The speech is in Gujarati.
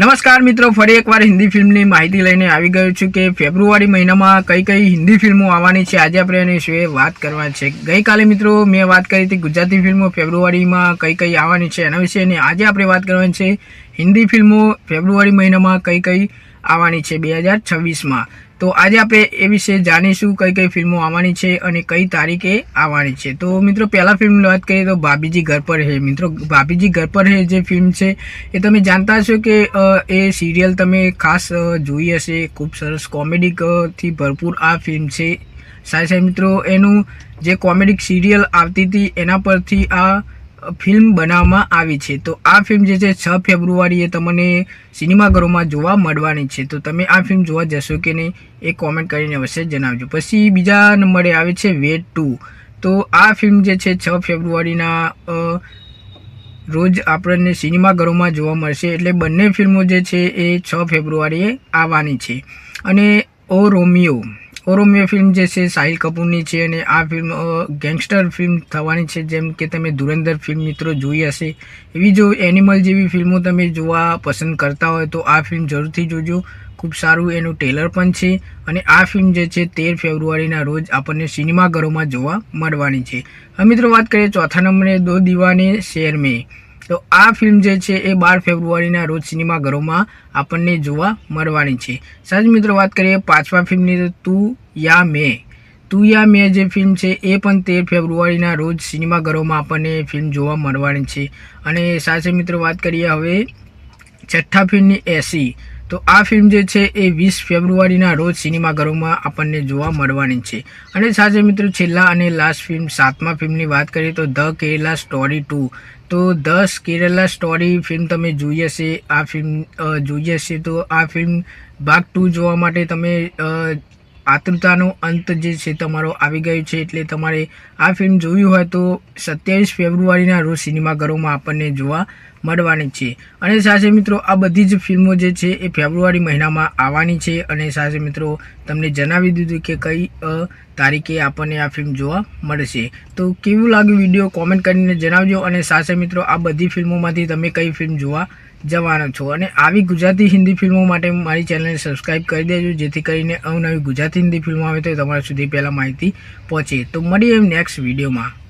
નમસ્કાર મિત્રો, ફરી એકવાર હિન્દી ફિલ્મની માહિતી લઈને આવી ગયો છું કે ફેબ્રુઆરી મહિનામાં કઈ કઈ હિન્દી ફિલ્મો આવવાની છે, આજે આપણે એની વિશે વાત કરવાની છે. ગઈકાલે મિત્રો, મેં વાત કરી હતી ગુજરાતી ફિલ્મો ફેબ્રુઆરીમાં કઈ કઈ આવવાની છે, એના વિશે અને આજે આપણે વાત કરવાની છે હિન્દી ફિલ્મો ફેબ્રુઆરી મહિનામાં કઈ કઈ આવવાની છે બે હજાર છવ્વીસમાં. તો આજે આપણે એ વિશે જાણીશું કઈ કઈ ફિલ્મો આવવાની છે અને કઈ તારીખે આવવાની છે. તો મિત્રો, પહેલાં ફિલ્મની વાત કરીએ તો ભાભીજી ઘર પર હે. મિત્રો, ભાભીજી ઘર પર હે જે ફિલ્મ છે, એ તમે જાણતા હશો કે એ સિરિયલ તમે ખાસ જોઈ હશે. ખૂબ સરસ કોમેડીથી ભરપૂર આ ફિલ્મ છે. સાથે મિત્રો, એનું જે કોમેડિક સિરિયલ આવતી હતી, એના પરથી આ ફિલ્મ બનાવવામાં આવી છે. તો આ ફિલ્મ જે છે, છ ફેબ્રુઆરીએ તમને સિનેમાઘરોમાં જોવા મળવાની છે. તો તમે આ ફિલ્મ જોવા જશો કે નહીં એ કોમેન્ટ કરીને અવશ્ય જણાવજો. પછી બીજા નંબરે આવે છે વેટ ટુ. તો આ ફિલ્મ જે છે, છ ફેબ્રુઆરીના રોજ આપણને સિનેમાઘરોમાં જોવા મળશે. એટલે બંને ફિલ્મો જે છે, એ છ ફેબ્રુઆરીએ આવવાની છે. અને o Romeo. O Romeo film જે છે, સાહિલ કપૂરની છે અને આ ફિલ્મ ગેંગસ્ટર ફિલ્મ થવાની છે, જેમ કે તમે ધુરંધર ફિલ્મ મિત્રો જોઈ હશે. એવી જો એનિમલ જેવી ફિલ્મો તમે જોવા પસંદ કરતા હોય તો આ ફિલ્મ જરૂરથી જોજો. ખૂબ સારું એનું ટેલર પણ છે અને આ ફિલ્મ જે છે, તેર ફેબ્રુઆરીના રોજ આપણને સિનેમાઘરોમાં જોવા મળવાની છે. મિત્રો વાત કરીએ ચોથા નંબરે, દો દીવાને, શેર મેં. તો આ ફિલ્મ જે છે એ બાર ફેબ્રુઆરીના રોજ સિનેમાઘરોમાં આપણને જોવા મળવાની છે. સાજ મિત્રો વાત કરીએ પાંચમા ફિલ્મની, તો તું યા મેં. તું યા મેં જે ફિલ્મ છે એ પણ તેર ફેબ્રુઆરીના રોજ સિનેમાઘરોમાં આપણને ફિલ્મ જોવા મળવાની છે. અને સાથે મિત્રો વાત કરીએ હવે છઠ્ઠા ફિલ્મની, એસી. તો આ ફિલ્મ જે છે એ વીસ ફેબ્રુઆરીના રોજ સિનેમાઘરોમાં આપણને જોવા મળવાની છે. અને સાથે મિત્રો છેલ્લા અને લાસ્ટ ફિલ્મ સાતમા ફિલ્મની વાત કરીએ તો ધ કેરલા સ્ટોરી ટુ. તો દસ કેરલા સ્ટોરી ફિલ્મ તમે જોઈ હશે, આ ફિલ્મ જોઈ હશે તો આ ફિલ્મ ભાગ ટુ જોવા માટે તમે આતુરતાનો અંત જે છે તમારો આવી ગયો છે એટલે તમારે આ ફિલ્મ જોવી હોય તો સત્યાવીસ ફેબ્રુઆરીના રોજ સિનેમાઘરોમાં આપણને જોવા મળવાની છે. અને સાથે મિત્રો, આ બધી જ ફિલ્મો જે છે એ ફેબ્રુઆરી મહિનામાં આવવાની છે અને સાથે મિત્રો, તમને જણાવી દીધું કે કઈ તારીખે આપણને આ ફિલ્મ જોવા મળશે. તો કેવું લાગ્યું વીડિયો? કોમેન્ટ કરીને જણાવજો અને સાથે મિત્રો, આ બધી ફિલ્મોમાંથી તમે કઈ ફિલ્મ જોવા જવાનો છો. અને આવી ગુજરાતી હિન્દી ફિલ્મો માટે મારી ચેનલને સબસ્ક્રાઇબ કરી દેજો, જેથી કરીને અવનવી ગુજરાતી હિન્દી ફિલ્મો આવે તો તમારા સુધી પહેલાં માહિતી પહોંચે. તો મળીએ નેક્સ્ટ વિડીયોમાં